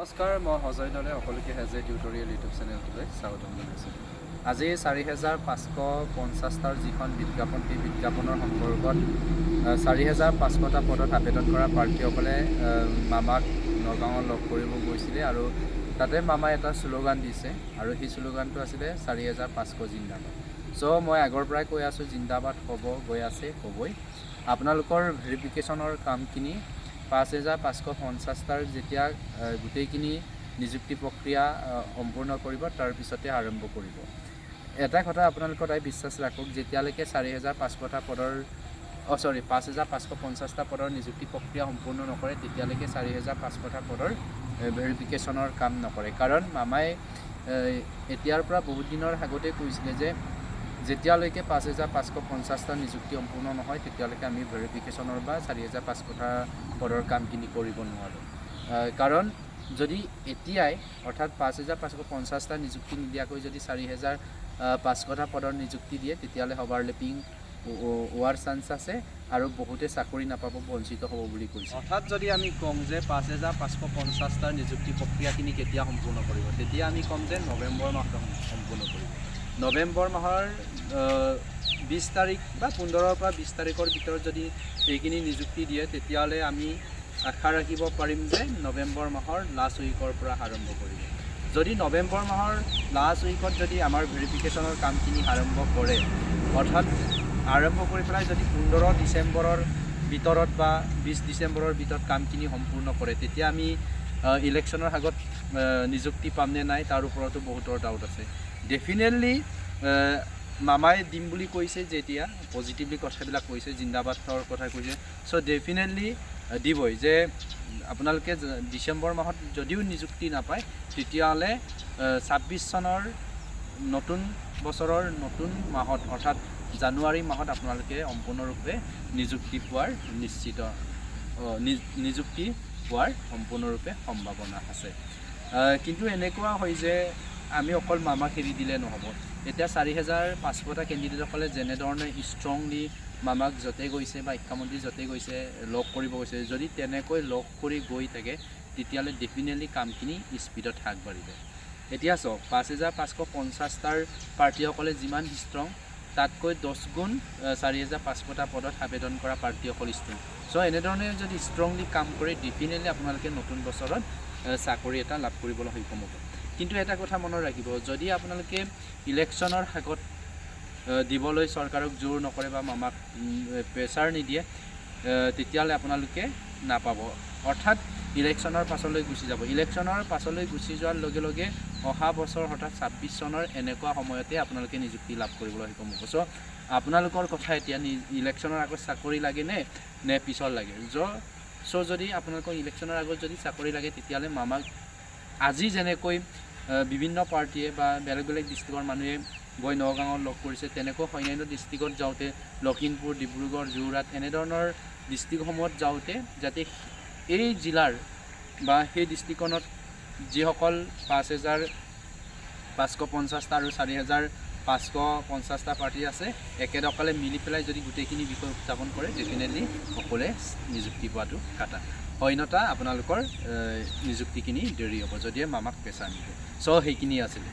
নমস্কাৰ মই সজয় দলে সকলোকে হেজে টিউটৰিয়েল ইউটিউব চেনেলটোলৈ স্বাগতম জনাইছোঁ। আজি চাৰি হেজাৰ পাঁচশ পঞ্চাছটাৰ যিখন বিজ্ঞাপন সেই বিজ্ঞাপনৰ আহ, চাৰি হেজাৰ পাঁচশটা পদত আবেদন কৰা প্ৰাৰ্থীসকলে মামাক নগাঁৱত লগ কৰিব গৈছিলে আৰু তাতে মামাই এটা শ্লোগান দিছে আৰু সেই শ্লোগানটো আছিলে চাৰি হেজাৰ পাঁচশ জিন্দাবাদ। চ' মই আগৰ পৰাই কৈ আছোঁ জিন্দাবাদ হ'ব গৈ আছে হ'বই। আপোনালোকৰ ভেৰিফিকেশ্যনৰ কামখিনি পাঁচ হেজাৰ পাঁচশ পঞ্চাছটাৰ যেতিয়া গোটেইখিনি নিযুক্তি প্ৰক্ৰিয়া সম্পূৰ্ণ কৰিব তাৰপিছতে আৰম্ভ কৰিব। এটা কথা আপোনালোকৰ তাই বিশ্বাস ৰাখক যেতিয়ালৈকে চাৰি হেজাৰ পাঁচশটা পদৰ অঁ চৰি পাঁচ হেজাৰ পাঁচশ পঞ্চাছটা পদৰ নিযুক্তি প্ৰক্ৰিয়া সম্পূৰ্ণ নকৰে তেতিয়ালৈকে চাৰি হেজাৰ পাঁচশটা পদৰ ভেৰিফিকেশ্যনৰ কাম নকৰে। কাৰণ মামাই এতিয়াৰ পৰা বহুত দিনৰ আগতে কৈছিলে যে যেতিয়ালৈকে পাঁচ হেজাৰ পাঁচশো পঞ্চাছটা নিযুক্তি সম্পূৰ্ণ নহয়, তেতিয়ালৈকে আমি ভেৰিফিকেশ্যনৰ বা চাৰি হেজাৰ পাঁচশটা পদৰ কামখিনি কৰিব নোৱাৰোঁ। কাৰণ যদি এতিয়াই, অৰ্থাৎ পাঁচ হেজাৰ পাঁচশো পঞ্চাছটা নিযুক্তি নিদিয়াকৈ যদি চাৰি হেজাৰ পাঁচশটা পদৰ নিযুক্তি দিয়ে, তেতিয়াহ'লে অভাৰলেপিং হোৱাৰ চান্স আছে আৰু বহুতে চাকৰি নাপাব, বঞ্চিত হ'ব বুলি কৈছে। অৰ্থাৎ যদি আমি ক'ম যে পাঁচ হেজাৰ পাঁচশো পঞ্চাছটাৰ নিযুক্তি প্ৰক্ৰিয়াখিনি কেতিয়া সম্পূৰ্ণ কৰিব, তেতিয়া আমি ক'ম যে নৱেম্বৰ মাহত সম্পূৰ্ণ কৰিব। নৱেম্বৰ মাহৰ বিছ তাৰিখ বা পোন্ধৰৰ পৰা বিছ তাৰিখৰ ভিতৰত যদি এইখিনি নিযুক্তি দিয়ে তেতিয়াহ'লে আমি আশা ৰাখিব পাৰিম যে নৱেম্বৰ মাহৰ লাষ্ট উইকৰ পৰা আৰম্ভ কৰিব। যদি নৱেম্বৰ মাহৰ লাষ্ট উইকত যদি আমাৰ ভেৰিফিকেশ্যনৰ কামখিনি আৰম্ভ কৰে অৰ্থাৎ আৰম্ভ কৰি পেলাই যদি পোন্ধৰ ডিচেম্বৰৰ ভিতৰত বা বিছ ডিচেম্বৰৰ ভিতৰত কামখিনি সম্পূৰ্ণ কৰে তেতিয়া আমি ইলেকশ্যনৰ আগত নিযুক্তি পাম নে নাই তাৰ ওপৰতো বহুতৰ ডাউট আছে। ডেফিনেটলি মামাই দিম বুলি কৈছে যেতিয়া পজিটিভলি কথাবিলাক কৈছে জিন্দাবাদৰ কথা কৈছে। চ' ডেফিনেটলি দিবই যে আপোনালোকে ডিচেম্বৰ মাহত যদিও নিযুক্তি নাপায় তেতিয়াহ'লে ছাব্বিছ চনৰ নতুন বছৰৰ নতুন মাহত অৰ্থাৎ জানুৱাৰী মাহত আপোনালোকে সম্পূৰ্ণৰূপে নিযুক্তি পোৱাৰ নিশ্চিত নিযুক্তি পোৱাৰ সম্পূৰ্ণৰূপে সম্ভাৱনা আছে। কিন্তু এনেকুৱা হয় যে আমি অকল মামাক এৰি দিলে নহ'ব। এতিয়া চাৰি হেজাৰ পাঁচশটা কেণ্ডিডেটসকলে যেনেধৰণে ষ্ট্ৰংলি মামাক য'তে গৈছে বা শিক্ষামন্ত্ৰী য'তে গৈছে, লগ কৰিব গৈছে, যদি তেনেকৈ লগ কৰি গৈ থাকে, তেতিয়াহ'লে ডেফিনেটলি কামখিনি স্পীডত আগবাঢ়িব। এতিয়া চাওক, পাঁচ হেজাৰ পাঁচশো পঞ্চাছটাৰ প্ৰাৰ্থীসকলে যিমান ষ্ট্ৰং তাতকৈ দহ গুণ চাৰি হেজাৰ পাঁচশটা পদত আবেদন কৰা প্ৰাৰ্থীসকল ষ্ট্ৰং চ' এনেধৰণে যদি ষ্ট্ৰংলি কাম কৰে ডেফিনেটলি আপোনালোকে নতুন বছৰত চাকৰি এটা লাভ কৰিবলৈ সক্ষম হ'ব। কিন্তু এটা কথা মনত ৰাখিব যদি আপোনালোকে ইলেকশ্যনৰ আগত দিবলৈ চৰকাৰক জোৰ নকৰে বা মামাক প্ৰেছাৰ নিদিয়ে তেতিয়াহ'লে আপোনালোকে নাপাব। অৰ্থাৎ ইলেকশ্যনৰ পাছলৈ গুচি যাব। ইলেকশ্যনৰ পাছলৈ গুচি যোৱাৰ লগে লগে অহা বছৰ অৰ্থাৎ ছাব্বিছ চনৰ এনেকুৱা সময়তে আপোনালোকে নিযুক্তি লাভ কৰিবলৈ সক্ষম হ'ব। চ' আপোনালোকৰ কথা এতিয়া ইলেকশ্যনৰ আগত চাকৰি লাগে নে পিছত লাগে? য' চ' যদি আপোনালোকৰ ইলেকশ্যনৰ আগত যদি চাকৰি লাগে তেতিয়াহ'লে মামাক আজি যেনেকৈ বিভিন্ন পাৰ্টীয়ে বা বেলেগ বেলেগ ডিষ্ট্ৰিক্টৰ মানুহে গৈ নগাঁৱত লগ কৰিছে। তেনেকৈ অন্যান্য ডিষ্ট্ৰিক্টত যাওঁতে, লখিমপুৰ, ডিব্ৰুগড়, যোৰহাট, এনেধৰণৰ ডিষ্ট্ৰিক্টসমূহত যাওঁতে যাতে এই জিলাৰ বা সেই ডিষ্ট্ৰিক্টখনত যিসকল পাঁচ হেজাৰ পাঁচশো পঞ্চাছটা আৰু চাৰি হেজাৰ পাঁচশো পঞ্চাছটা পাৰ্টি আছে। একেদকলে মিলি পেলাই যদি গোটেইখিনি বিষয় উত্থাপন কৰে ডেফিনেটলি সকলোৱে নিযুক্তি পোৱাটো কাটা। অন্যতা আপোনালোকৰ নিযুক্তিখিনি দেৰি হ'ব, যদিহে মামাক প্ৰেছাৰ নিদিয়ে। চ' সেইখিনি আছিলে।